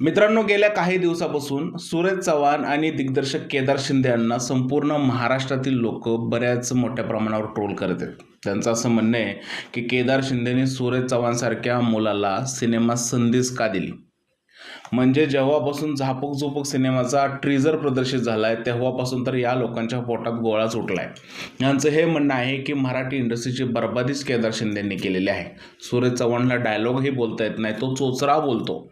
मित्रांनो गेल्या काही दिवसापासून सुरेश चव्हाण आणि दिग्दर्शक केदार शिंदे यांना संपूर्ण महाराष्ट्रातील लोक बऱ्याच मोठ्या प्रमाणावर ट्रोल करत आहेत. त्यांचं असं म्हणणं आहे की केदार शिंदेने सुरेश चव्हाणसारख्या मुलाला सिनेमात संधीच का दिली? म्हणजे जेव्हापासून झापक झोपक सिनेमाचा ट्रीजर प्रदर्शित झाला आहे तेव्हापासून तर या लोकांच्या पोटात गोळा सुटला आहे यांचं हे म्हणणं आहे की मराठी इंडस्ट्रीची बर्बादीच केदार शिंदेंनी केलेली आहे. सुरेश चव्हाणला डायलॉगही बोलता येत नाही तो चोचरा बोलतो.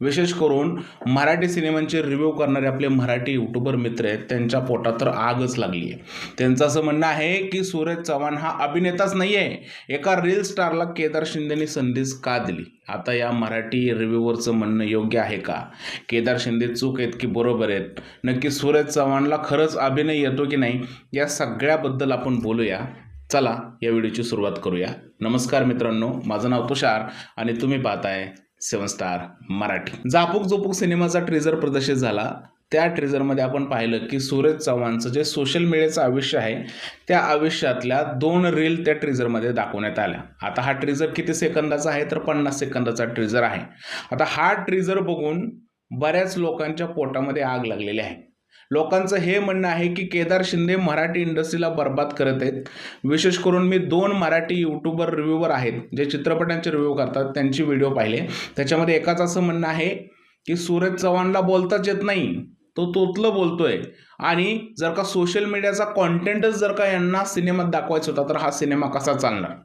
विशेष करून मराठी सिनेमांचे रिव्ह्यू करणारे आपले मराठी यूट्यूबर मित्र आहेत त्यांच्या पोटात तर आगच लागली आहे. त्यांचं असं म्हणणं आहे की सूरज चव्हाण हा अभिनेताच नाही आहे एका रील स्टारला केदार शिंदेनी संधीच का दिली? आता या मराठी रिव्ह्यूवरचं म्हणणं योग्य आहे का? केदार शिंदे चूक आहेत की बरोबर आहेत? नक्की सूरज चव्हाणला खरंच अभिनय येतो की नाही या सगळ्याबद्दल आपण बोलूया. चला या व्हिडिओची सुरुवात करूया. नमस्कार मित्रांनो माझं नाव तुषार आणि तुम्ही पाहताय सेवन स्टार मराठी. झापूक झोपूक सिनेमाचा ट्रेझर प्रदर्शित झाला. त्या ट्रेझरमध्ये आपण पाहिलं की सूरज चव्हाणचं जे सोशल मीडियाचं आयुष्य आहे त्या आयुष्यातल्या दोन रील त्या ट्रेझरमध्ये दाखवण्यात आल्या. आता हा ट्रेझर किती सेकंदाचा आहे? तर पन्नास सेकंदाचा ट्रेझर आहे. आता हा ट्रेझर बघून बऱ्याच लोकांच्या पोटामध्ये आग लागलेली आहे. लोकांचं हे म्हणणं आहे की केदार शिंदे मराठी इंडस्ट्रीला बर्बाद करत आहेत. विशेष करून मी दोन मराठी यूट्यूबर रिव्ह्यूवर आहेत जे चित्रपटांचे रिव्ह्यू करतात त्यांची व्हिडिओ पाहिले. त्याच्यामध्ये एकाच असं म्हणणं आहे की सूरज चव्हाणला बोलताच येत नाही तो तोतलं बोलतोय. आणि जर का सोशल मीडियाचा कॉन्टेंटच जर का यांना सिनेमात दाखवायचा होता तर हा सिनेमा कसा चालणार?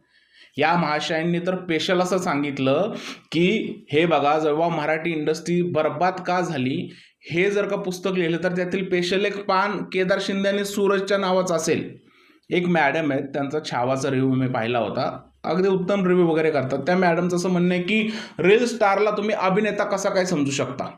या महाशयांनी तर स्पेशल असं सांगितलं की हे बघा जेव्हा मराठी इंडस्ट्री बर्बाद का झाली हे जर का पुस्तक लिहिलं तर त्यातील पेशल एक पान केदार शिंदे आणि सूरजच्या नावाचं असेल. एक मॅडम आहेत त्यांचा छावाचा रिव्ह्यू मी पाहिला होता. अगदी उत्तम रिव्ह्यू वगैरे करतात. त्या मॅडमचं असं म्हणणं आहे की रील स्टारला तुम्ही अभिनेता कसा काय समजू शकता?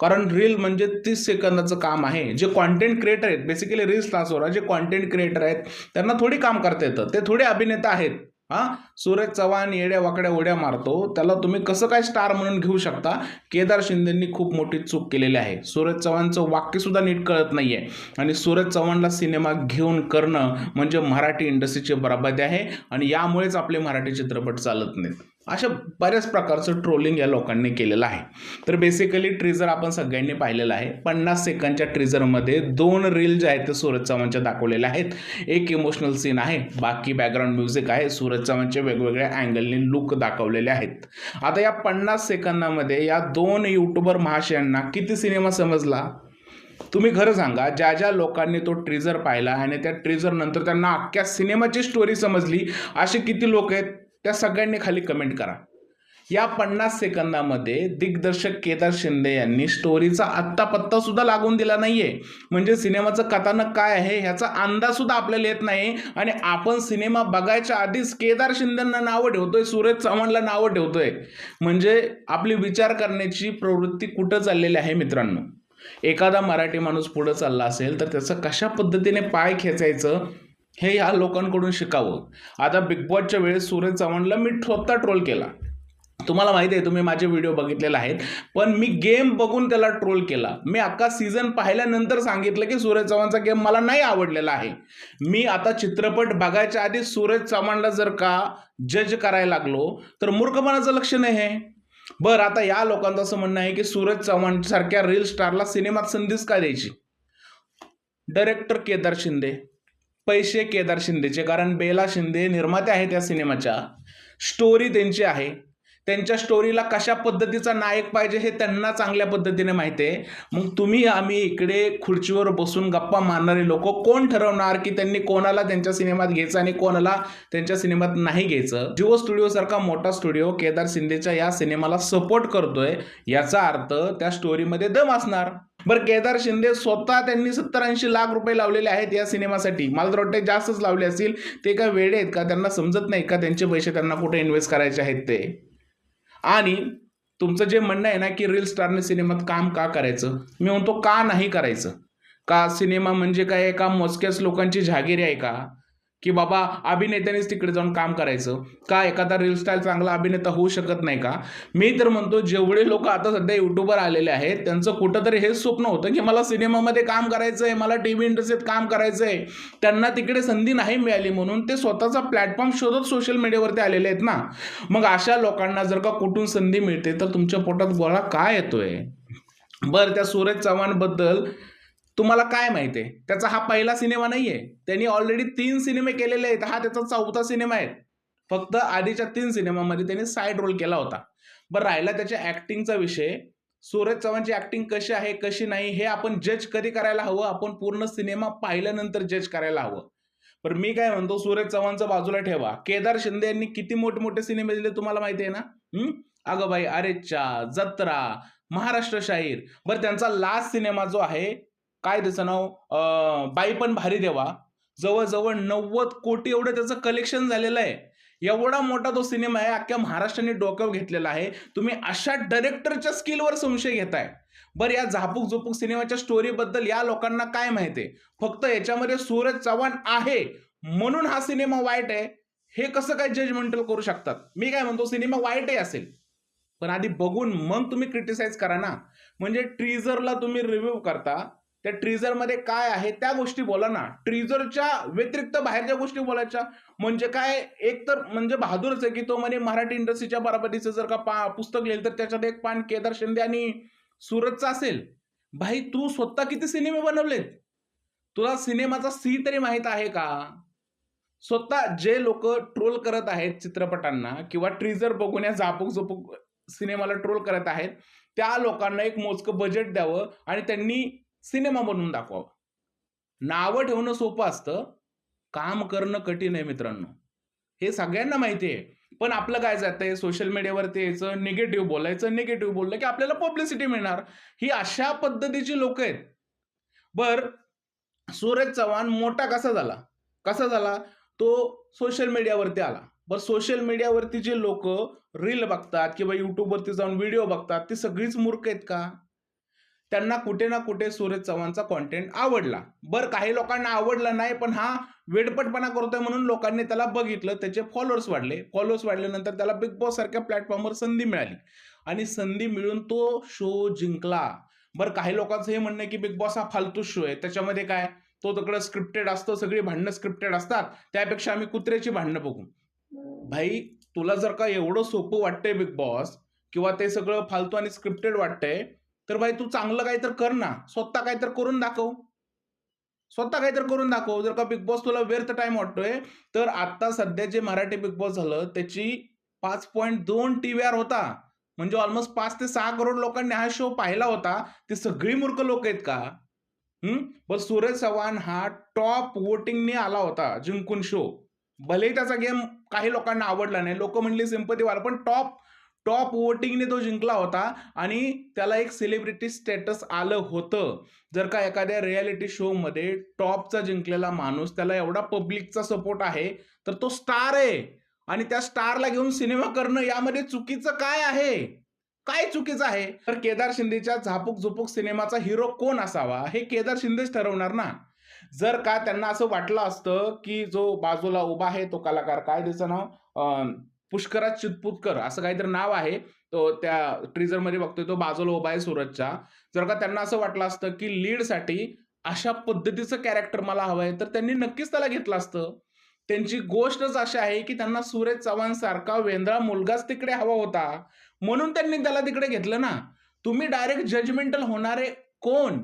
कारण रील म्हणजे तीस सेकंदाचं काम आहे. जे कॉन्टेंट क्रिएटर आहेत बेसिकली रील स्टार्सवर जे कॉन्टेंट क्रिएटर आहेत त्यांना थोडी काम करता येतं. ते थोडे अभिनेता आहेत. हां? सूरज चव्हाण येड्या वाकड्या उड्या मारतो. त्याला तुम्ही कसं काय स्टार म्हणून घेऊ शकता? केदार शिंदेंनी खूप मोठी चूक केलेली आहे. सूरज चव्हाणचं वाक्यसुद्धा नीट कळत नाही आहे आणि सूरज चव्हाणला सिनेमा घेऊन करणं म्हणजे मराठी इंडस्ट्रीची बराबदी आहे. आणि यामुळेच आपले मराठी चित्रपट चालत नाहीत. अशा बऱ्याच प्रकारचं ट्रोलिंग या लोकांनी केलेलं आहे. तर बेसिकली ट्रिझर आपण सगळ्यांनी पाहिलेलं आहे. पन्नास सेकंडच्या ट्रिझरमध्ये दोन रील जे आहेत ते सूरज चव्हाणच्या दाखवलेल्या आहेत. एक इमोशनल सीन आहे बाकी बॅकग्राऊंड म्युझिक आहे. सूरज चव्हाणचे वेगवेगळ्या अँगलने लुक दाखवलेले आहेत. आता या पन्नास सेकंदामध्ये या दोन यूट्यूबर महाशयांना किती सिनेमा समजला? तुम्ही खरं सांगा ज्या ज्या लोकांनी तो ट्रिझर पाहिला आणि त्या ट्रिझरनंतर त्यांना अख्ख्या सिनेमाची स्टोरी समजली असे किती लोक आहेत? त्या सगळ्यांनी खाली कमेंट करा. या पन्नास सेकंदामध्ये दिग्दर्शक केदार शिंदे यांनी स्टोरीचा आत्ता पत्ता सुद्धा लागून दिला नाहीये. म्हणजे सिनेमाचं कथानक काय आहे ह्याचा अंदाज सुद्धा आपल्याला येत नाही आणि आपण सिनेमा बघायच्या आधीच केदार शिंदेंना नावं ठेवतोय सुरेश चव्हाणला नावं ठेवतोय. म्हणजे आपली विचार करण्याची प्रवृत्ती कुठं चाललेली आहे मित्रांनो? एखादा मराठी माणूस पुढं चालला असेल तर त्याचं कशा पद्धतीने पाय खेचायचं? हे ह्या लोकांकडून शिकावं. आता बिग बॉसच्या वेळेस सूरज चव्हाणला मी स्वतः ट्रोल केला. तुम्हाला माहिती आहे तुम्ही माझे व्हिडिओ बघितलेले आहेत. पण मी गेम बघून त्याला ट्रोल केला. मी अख्खा सीझन पाहिल्यानंतर सांगितलं की सूरज चव्हाणचा गेम मला नाही आवडलेला आहे. मी आता चित्रपट बघायच्या आधी सूरज चव्हाणला जर का जज करायला लागलो तर मूर्खपणाचं लक्ष आहे हे. बरं आता या लोकांचं असं म्हणणं आहे की सूरज चव्हाणसारख्या रील स्टारला सिनेमात संधीच का द्यायची? डायरेक्टर केदार शिंदे. पैसे केदार शिंदेचे कारण बेला शिंदे निर्माते आहेत या सिनेमाच्या. स्टोरी त्यांची आहे. त्यांच्या स्टोरीला कशा पद्धतीचा नायक पाहिजे हे त्यांना चांगल्या पद्धतीने माहिती आहे. मग तुम्ही आम्ही इकडे खुर्चीवर बसून गप्पा मारणारे लोक कोण ठरवणार की त्यांनी कोणाला त्यांच्या सिनेमात घ्यायचं आणि कोणाला त्यांच्या सिनेमात नाही घ्यायचं? जिओ स्टुडिओ सारखा मोठा स्टुडिओ केदार शिंदेच्या या सिनेमाला सपोर्ट करतोय याचा अर्थ त्या स्टोरीमध्ये दम असणार. बरं केदार शिंदे स्वतः त्यांनी सत्तर ऐंशी लाख रुपये लावलेले आहेत या सिनेमासाठी. मला तर वाटतं जास्तच लावले असतील. ते काय वेडे आहेत का? त्यांना समजत नाही का त्यांचे पैसे त्यांना कुठे इन्व्हेस्ट करायचे आहेत ते? आणि तुमचं जे म्हणणं आहे ना की रील स्टारने सिनेमात काम का करायचं? मी म्हणतो का नाही करायचं? का सिनेमा म्हणजे काय? एका मोजक्याच लोकांची जहागिरी आहे का? की बाबा अभिनेत्यानेच तिकडे जाऊन काम करायचं. का एखादा रील स्टाईल चांगला अभिनेता होऊ शकत नाही का? मी तर म्हणतो जेवढे लोक आता सध्या युट्यूबवर आलेले आहेत त्यांचं कुठंतरी हेच स्वप्न होतं की मला सिनेमामध्ये काम करायचं आहे मला टी व्ही इंडस्ट्रीत काम करायचं आहे त्यांना तिकडे संधी नाही मिळाली म्हणून ते स्वतःचा प्लॅटफॉर्म शोधत सोशल मीडियावरती आलेले आहेत ना. मग अशा लोकांना जर का कुठून संधी मिळते तर तुमच्या पोटात गोळा काय येतोय? बरं त्या सूरज चव्हाणबद्दल तुम्हाला काय माहिती आहे? त्याचा हा पहिला सिनेमा नाही आहे त्यांनी ऑलरेडी तीन सिनेमे केलेले आहेत. हा त्याचा चौथा सिनेमा आहे. फक्त आधीच्या तीन सिनेमामध्ये त्यांनी साईड रोल केला होता. बरं राहिला त्याच्या ॲक्टिंगचा विषय. सूरज चव्हाणची ॲक्टिंग कशी आहे कशी नाही हे आपण जज कधी करायला हवं? आपण पूर्ण सिनेमा पाहिल्यानंतर जज करायला हवं. पण मी काय म्हणतो सूरज चव्हाणचं बाजूला ठेवा. केदार शिंदे यांनी किती मोठमोठे सिनेमे दिले तुम्हाला माहिती आहे ना? अगं बाई अरेच्चा जत्रा महाराष्ट्र शाहीर. बरं त्यांचा लास्ट सिनेमा जो आहे काय त्याचं नाव? बाई पण भारी देवा. जवळजवळ नव्वद कोटी एवढं त्याचं कलेक्शन झालेलं आहे. एवढा मोठा तो सिनेमा आहे अख्ख्या महाराष्ट्राने डोक्यावर घेतलेला आहे. तुम्ही अशा डायरेक्टरच्या स्किलवर संशय घेताय. बरं या झापूक झोपूक सिनेमाच्या स्टोरीबद्दल या लोकांना काय माहिती आहे? फक्त याच्यामध्ये सूरज चव्हाण आहे म्हणून हा सिनेमा वाईट आहे. हे कसं काय जजमेंटल करू शकतात? मी काय म्हणतो सिनेमा वाईटही असेल. पण आधी बघून मग तुम्ही क्रिटिसाइज करा ना. म्हणजे ट्रीजरला तुम्ही रिव्ह्यू करता. त्या ट्रीजरमध्ये काय आहे त्या गोष्टी बोला ना. ट्रीजरच्या व्यतिरिक्त बाहेरच्या गोष्टी बोलायच्या. म्हणजे काय एक तर म्हणजे बहादूरच आहे की तो म्हणे मराठी इंडस्ट्रीच्या बराबरीचं जर का पा पुस्तक लिहिलं तर त्याच्यात एक पान केदार शिंदे आणि सुरतचा असेल. भाई तू स्वतः किती सिनेमे बनवलेत? तुला सिनेमाचा सी तरी माहीत आहे का? स्वतः जे लोक ट्रोल करत आहेत चित्रपटांना किंवा ट्रीजर बघून या झापूक झोपूक सिनेमाला ट्रोल करत आहेत त्या लोकांना एक मोजकं बजेट द्यावं आणि त्यांनी सिनेमा बनवून दाखवावा. नावं ठेवणं सोपं असतं. काम करणं कठीण आहे मित्रांनो. हे सगळ्यांना माहिती आहे. पण आपलं काय जातंय? सोशल मीडियावरती यायचं निगेटिव्ह बोलायचं निगेटिव्ह बोललं की आपल्याला पब्लिसिटी मिळणार. ही अशा पद्धतीची लोक आहेत. बर सूरज चव्हाण मोठा कसा झाला? कसा झाला? तो सोशल मीडियावरती आला. बरं सोशल मीडियावरती जे लोक रील बघतात किंवा युट्यूबवरती जाऊन व्हिडिओ बघतात ती सगळीच मूर्ख आहेत का? त्यांना कुठे ना कुठे सूरज चव्हाणचा कॉन्टेंट आवडला. बरं काही लोकांना आवडला नाही पण हा वेडपटपणा करतोय म्हणून लोकांनी त्याला बघितलं. त्याचे फॉलोअर्स वाढले. फॉलोअर्स वाढल्यानंतर त्याला बिग बॉस सारख्या प्लॅटफॉर्मवर संधी मिळाली. आणि संधी मिळून तो शो जिंकला. बरं काही लोकांचं हे म्हणणं आहे की बिग बॉस हा फालतू शो आहे. त्याच्यामध्ये काय? तो तिकडं स्क्रिप्टेड असतो सगळी भांडणं स्क्रिप्टेड असतात. त्यापेक्षा आम्ही कुत्र्याची भांडणं बघू. भाई तुला जर का एवढं सोपं वाटतंय बिग बॉस किंवा ते सगळं फालतू आणि स्क्रिप्टेड वाटतंय तर भाई तू चांगलं काही तर कर ना. स्वतः काही तर करून दाखव. स्वतः काही तर करून दाखव. जर का बिग बॉस तुला व्यर्थ टाइम वाटतोय तर आता सध्या जे मराठी बिग बॉस झालं त्याची पाच पॉईंट दोन टी व्ही आर होता. म्हणजे ऑलमोस्ट पाच ते सहा करोड लोकांनी हा शो पाहिला होता. ते सगळी मूर्ख लोक आहेत का? हम्म? बरं सूरज चव्हाण हा टॉप वोटिंगने आला होता जिंकून शो भलेही त्याचा गेम काही लोकांना आवडला नाही. लोक म्हणले सिंपती वाला पण टॉप टॉप वोटिंगने तो जिंकला होता आणि त्याला एक सेलिब्रिटी स्टेटस आलं होतं. जर का एखाद्या रियालिटी शोमध्ये टॉपचा जिंकलेला माणूस त्याला एवढा पब्लिकचा सपोर्ट आहे तर तो स्टार आहे. आणि त्या स्टारला घेऊन सिनेमा करणं यामध्ये चुकीचं काय आहे? काय चुकीचं आहे? तर केदार शिंदेच्या झापूक झुपूक सिनेमाचा हिरो कोण असावा हे केदार शिंदेच ठरवणार ना. जर का त्यांना असं वाटलं असतं की जो बाजूला उभा आहे तो कलाकार काय त्याचं नाव? पुष्कराज चितपुतकर असं काहीतरी नाव आहे. तो त्या ट्रीजरमध्ये बघतोय तो बाजूला उभा आहे सूरजच्या जर का त्यांना असं वाटलं असतं की लीडसाठी अशा पद्धतीचं कॅरेक्टर मला हवं आहे तर त्यांनी नक्कीच त्याला घेतलं असतं. त्यांची गोष्टच अशी आहे की त्यांना सूरज चव्हाण सारखा वेंद्रा मुलगाच तिकडे हवा होता. म्हणून त्यांनी त्याला तिकडे घेतलं ना. तुम्ही डायरेक्ट जजमेंटल होणारे कोण?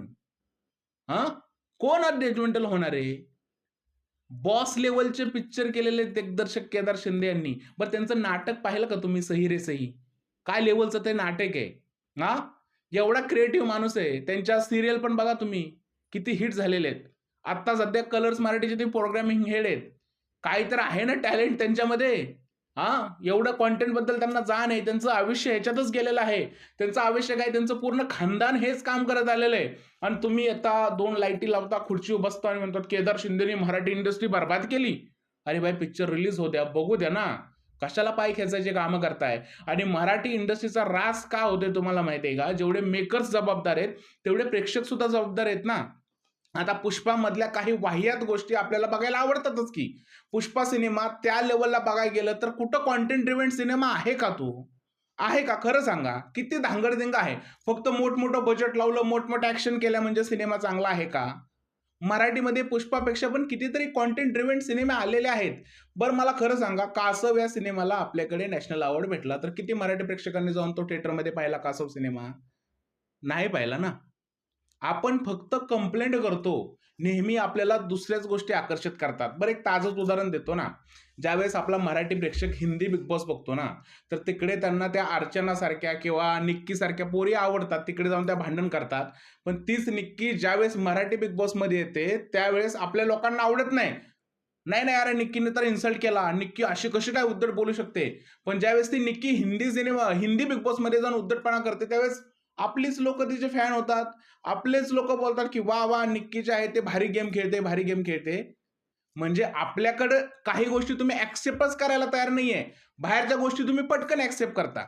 हा? कोण जजमेंटल होणारे? बॉस लेवलचे पिक्चर केलेले दिग्दर्शक केदार शिंदे यांनी. बरं त्यांचं नाटक पाहिलं का तुम्ही सही रे सही? काय लेवलचं ते नाटक आहे? हा? एवढा क्रिएटिव्ह माणूस आहे. त्यांच्या सिरियल पण बघा तुम्ही. किती हिट झालेले आहेत. आत्ता सध्या कलर्स मराठीचे ते प्रोग्रामिंग हेड आहेत. काही तर आहे ना टॅलेंट त्यांच्यामध्ये? हा एवढं कॉन्टेंटबद्दल त्यांना जाण आहे. त्यांचं आयुष्य ह्याच्यातच गेलेलं आहे. त्यांचं आयुष्य काय? त्यांचं पूर्ण खानदान हेच काम करत आलेलं आहे. आणि तुम्ही आता दोन लाईटी लावता खुर्ची बसता आणि म्हणतात केदार शिंदेनी मराठी इंडस्ट्री बर्बाद केली. अरे भाई पिक्चर रिलीज होऊ द्या. बघू द्या ना. कशाला पाय खेचायचे कामं करताय? आणि मराठी इंडस्ट्रीचा रास का होतोय तुम्हाला माहिती आहे का? जेवढे मेकर्स जबाबदार आहेत तेवढे प्रेक्षक सुद्धा जबाबदार आहेत ना. आता पुष्पामधल्या काही वाह्यात गोष्टी आपल्याला बघायला आवडतातच की. पुष्पा सिनेमा त्या लेवलला बघायला गेलं तर कुठं कॉन्टेंट ड्रिव्हन सिनेमा आहे का तो? आहे का? खरं सांगा. किती धांगडधिंगा आहे. फक्त मोठमोठं बजेट लावलं मोठमोठं ऍक्शन केल्या म्हणजे सिनेमा चांगला आहे का? मराठीमध्ये पुष्पापेक्षा पण कितीतरी कॉन्टेंट ड्रिव्हन सिनेमे आलेले आहेत. बरं मला खरं सांगा कासव या सिनेमाला आपल्याकडे नॅशनल अवॉर्ड भेटला. तर किती मराठी प्रेक्षकांनी जाऊन तो थिएटरमध्ये पाहिला कासव सिनेमा? नाही पाहिला ना? आपण फक्त कंप्लेंट करतो नेहमी आपल्याला दुसऱ्याच गोष्टी आकर्षित करतात. बरं एक ताजंच उदाहरण देतो ना. ज्यावेळेस आपला मराठी प्रेक्षक हिंदी बिग बॉस बघतो ना तर तिकडे त्यांना त्या अर्चनासारख्या किंवा निक्कीसारख्या पोरी आवडतात. तिकडे जाऊन त्या भांडण करतात. पण तीच निक्की ज्यावेळेस मराठी बिग बॉसमध्ये येते त्यावेळेस आपल्या लोकांना आवडत नाही. नाही नाही अरे निक्कीने तर इन्सल्ट केला. निक्की अशी कशी काय उद्धट बोलू शकते? पण ज्यावेळेस ती निक्की हिंदी सिनेमा हिंदी बिग बॉसमध्ये जाऊन उद्धटपणा करते त्यावेळेस आपलीच लोक तिचे फॅन होतात. आपलेच लोक बोलतात की वा वा निक्कीचे आहे ते भारी गेम खेळते भारी गेम खेळते. म्हणजे आपल्याकडं काही गोष्टी तुम्ही ऍक्सेप्टच करायला तयार नाहीये. बाहेरच्या गोष्टी तुम्ही पटकन ऍक्सेप्ट करता.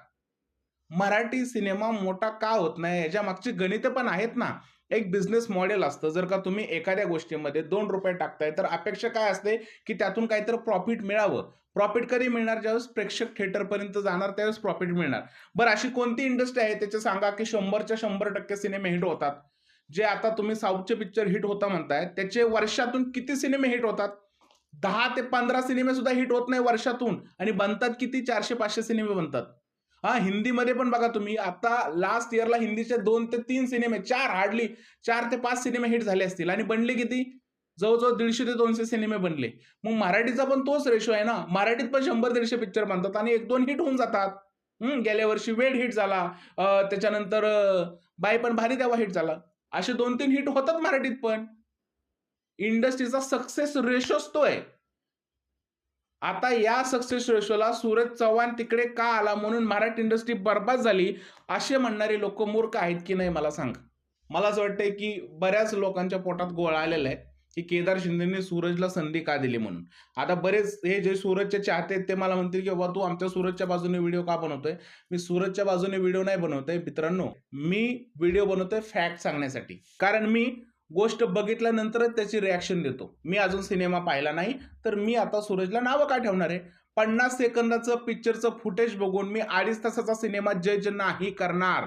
मराठी सिनेमा मोठा का होत नाही? याच्या मागची गणितं पण आहेत ना. एक बिझनेस मॉडेल असतं. जर का तुम्ही एखाद्या गोष्टीमध्ये दोन रुपये टाकताय तर अपेक्षा काय असते? की त्यातून काहीतरी प्रॉफिट मिळावं. प्रॉफिट कधी मिळणार? ज्यावेळेस प्रेक्षक थिएटरपर्यंत जाणार त्यावेळेस प्रॉफिट मिळणार. बरं अशी कोणती इंडस्ट्री आहे? त्याचे सांगा की शंभरच्या शंभर टक्के सिनेमे हिट होतात. जे आता तुम्ही साऊथचे पिक्चर हिट होता म्हणताय त्याचे वर्षातून किती सिनेमे हिट होतात? दहा ते पंधरा सिनेमे सुद्धा हिट होत नाही वर्षातून. आणि बनतात किती? चारशे पाचशे सिनेमे बनतात. हा हिंदीमध्ये पण बघा तुम्ही आता लास्ट इयरला हिंदीचे दोन ते तीन सिनेमे चार हार्डली चार ते पाच सिनेमे हिट झाले असतील. आणि बनले किती? जवळजवळ दीडशे ते दोनशे सिनेमे बनले. मग मराठीचा पण तोच रेशो आहे ना. मराठीत पण शंभर दीडशे पिक्चर बनतात आणि एक दोन हिट होऊन जातात. हम्म, गेल्या वर्षी वेड हिट झाला. त्याच्यानंतर बाय बाई पण भारी तेव्हा हिट झाला. असे दोन तीन हिट होतात मराठीत पण. इंडस्ट्रीचा सक्सेस रेशोच तो आहे आता या सक्सेस रेशोला सूरज चव्हाण तिकडे का आला म्हणून मराठी इंडस्ट्री बर्बाद झाली असे म्हणणारे लोक मूर्ख आहेत की नाही मला सांग? मला असं वाटतंय की बऱ्याच लोकांच्या पोटात गोळा आलेला आहे की केदार शिंदेने सूरजला संधी का दिली म्हणून. आता बरेच हे जे सूरजचे चाहते आहेत ते मला म्हणतील की बाबा तू आमच्या सूरजच्या बाजूने व्हिडिओ का बनवतोय? मी सूरजच्या बाजूने व्हिडिओ नाही बनवतोय मित्रांनो. मी व्हिडिओ बनवतोय फॅक्ट सांगण्यासाठी. कारण मी गोष्ट बघितल्यानंतरच त्याची रिॲक्शन देतो. मी अजून सिनेमा पाहिला नाही तर मी आता सूरजला नावं का ठेवणार आहे? पन्नास सेकंदाचं पिक्चरचं फुटेज बघून मी अडीच तासाचा सिनेमा जज नाही करणार.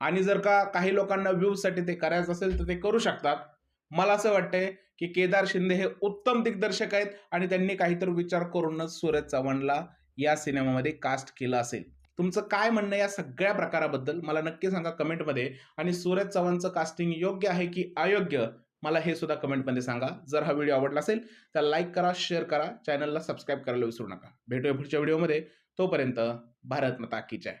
आणि जर का काही लोकांना व्ह्यूजसाठी ते करायचं असेल तर ते करू शकतात. मला असं वाटतंय की केदार शिंदे हे उत्तम दिग्दर्शक आहेत आणि त्यांनी काहीतरी विचार करूनच सूरज चव्हाणला या सिनेमामध्ये कास्ट केलं असेल. तुमचं काय म्हणणं या सगळ्या प्रकाराबद्दल मला नक्की सांगा कमेंटमध्ये. आणि सूरज चव्हाणचं कास्टिंग योग्य आहे की अयोग्य मला हे सुद्धा कमेंटमध्ये सांगा. जर हा व्हिडिओ आवडला असेल तर लाईक करा शेअर करा. चॅनलला सबस्क्राईब करायला विसरू नका. भेटूया पुढच्या व्हिडिओमध्ये. तोपर्यंत भारत माता की जय.